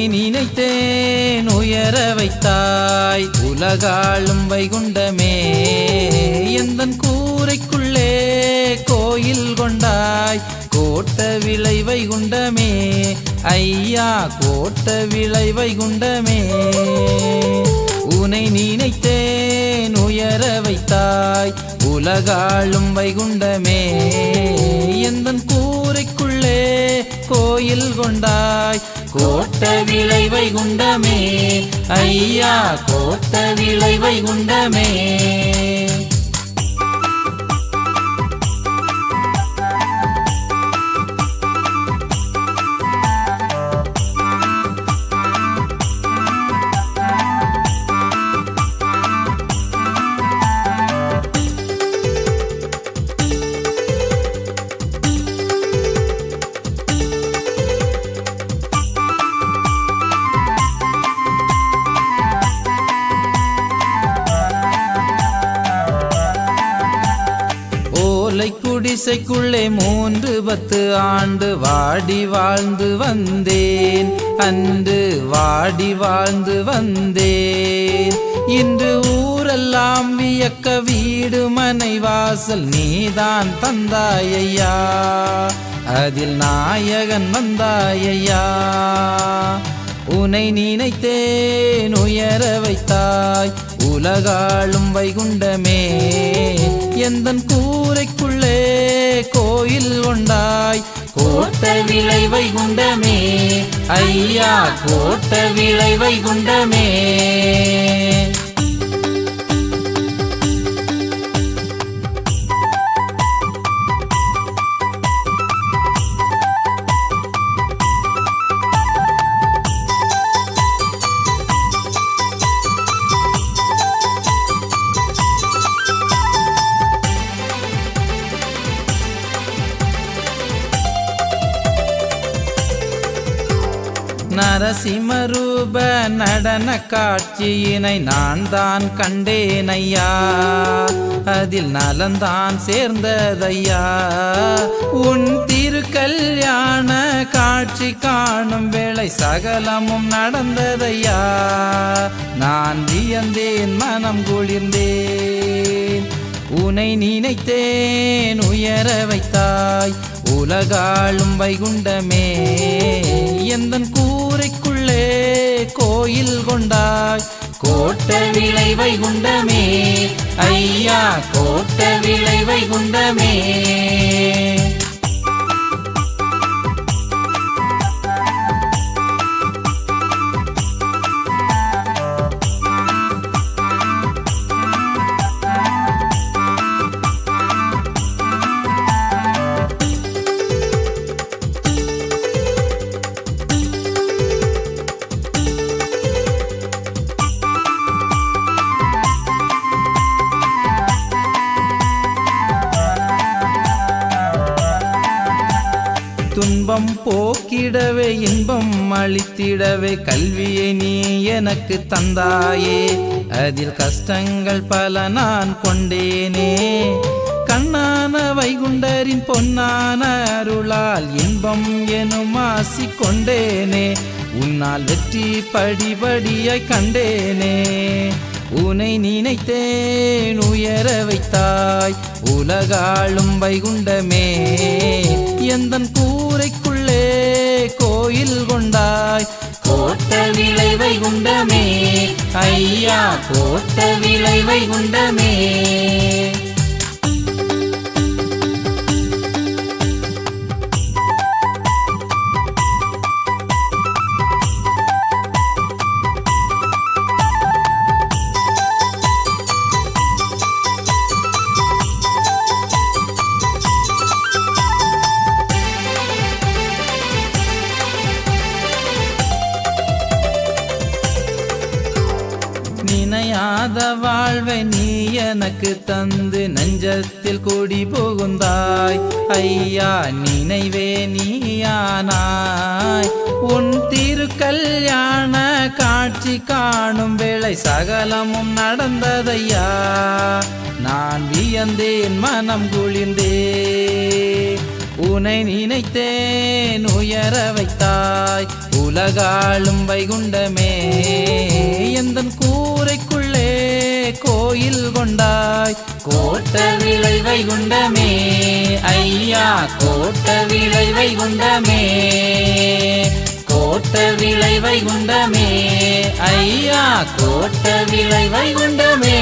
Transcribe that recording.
உன்னை நினைத்தேன் உயர வைத்தாய். உலகாளும் வைகுண்டமே எந்த கூரைக்குள்ளே கோயில் கொண்டாய். கோட்ட விளை வைகுண்டமே ஐயா கோட்ட விளை வைகுண்டமே. உனை நினைத்தேன் உயர வைத்தாய். உலகாளும் வைகுண்டமே எந்த கூரைக்குள்ளே கோயில் கொண்டாய். கோட்ட விளை வைகுண்டமே ஐயா கோட்ட விளை வைகுண்டமே ஓலை குடிசைக்குள்ளே மூன்று பத்து ஆண்டு வாடி வாழ்ந்து வந்தேன். அன்று வாடி வாழ்ந்து வந்தேன். இன்று ஊரெல்லாம் வியக்க வீடு மனை வாசல் நீதான் தந்தாயையா. அதில் நாயகன் வந்தாயையா. உனை நினைத்தேன் உயர வைத்தாய். உலகாளும் வைகுண்டமே. எந்தன் கூரைக்குள்ளே கோயில் கொண்டாய் கோட்ட விளை வைகுண்டமே ஐயா கோட்ட விளை வைகுண்டமே நரசிம்மரூப நடன காட்சியினை நான் தான் கண்டேனையா. அதில் நலந்தான் சேர்ந்ததையா. உன் திருக்கல்யாண காட்சி காணும் வேளை சகலமும் நடந்ததையா. நான் வியந்தேன் மனம் குளிர்ந்தேன். உனை நினைத்தேன் உயர வைத்தாய். உலகாளும் வைகுண்டமே. எந்தன் கூ கோயில் கொண்டாய். கோட்ட விளை வைகுண்டமே ஐயா கோட்ட விளை வைகுண்டமே துன்பம் போக்கிடவே இன்பம் அளித்திடவே கல்வியை நீ எனக்கு தந்தாயே. அதில் கஷ்டங்கள் பல நான் கொண்டேனே. கண்ணான வைகுண்டரின் பொன்னான அருளால் இன்பம் எனும் ஆசி கொண்டேனே. உன்னால் வெற்றி படிபடியாய் கண்டேனே. உனை நினைத்தேன் உயர வைத்தாய் உலகாளும் வைகுண்டமே. எந்தன் கூரைக்குள்ளே கோயில் கொண்டாய்? கோட்ட விளை வைகுண்டமே ஐயா கோட்ட விளை வைகுண்டமே நினையாத வாழ்வை நீ எனக்கு தந்து நஞ்சத்தில் கூடி புகுந்தாய். ஐயா நினைவே நீயானாய். உன் திருக்கல்யாண காட்சி காணும் வேளை சகலமும் நடந்ததையா? நான் வியந்தேன் மனம் குளிர்ந்தே. உனை நினைத்தேன் உயர வைத்தாய். உலகாளும் வைகுண்டமே எந்த எந்தன் கோயில் கொண்டாய். கோட்ட விளை வைகுண்டமே ஐயா கோட்ட விளை வைகுண்டமே கோட்ட விளை வைகுண்டமே ஐயா கோட்ட விளை வைகுண்டமே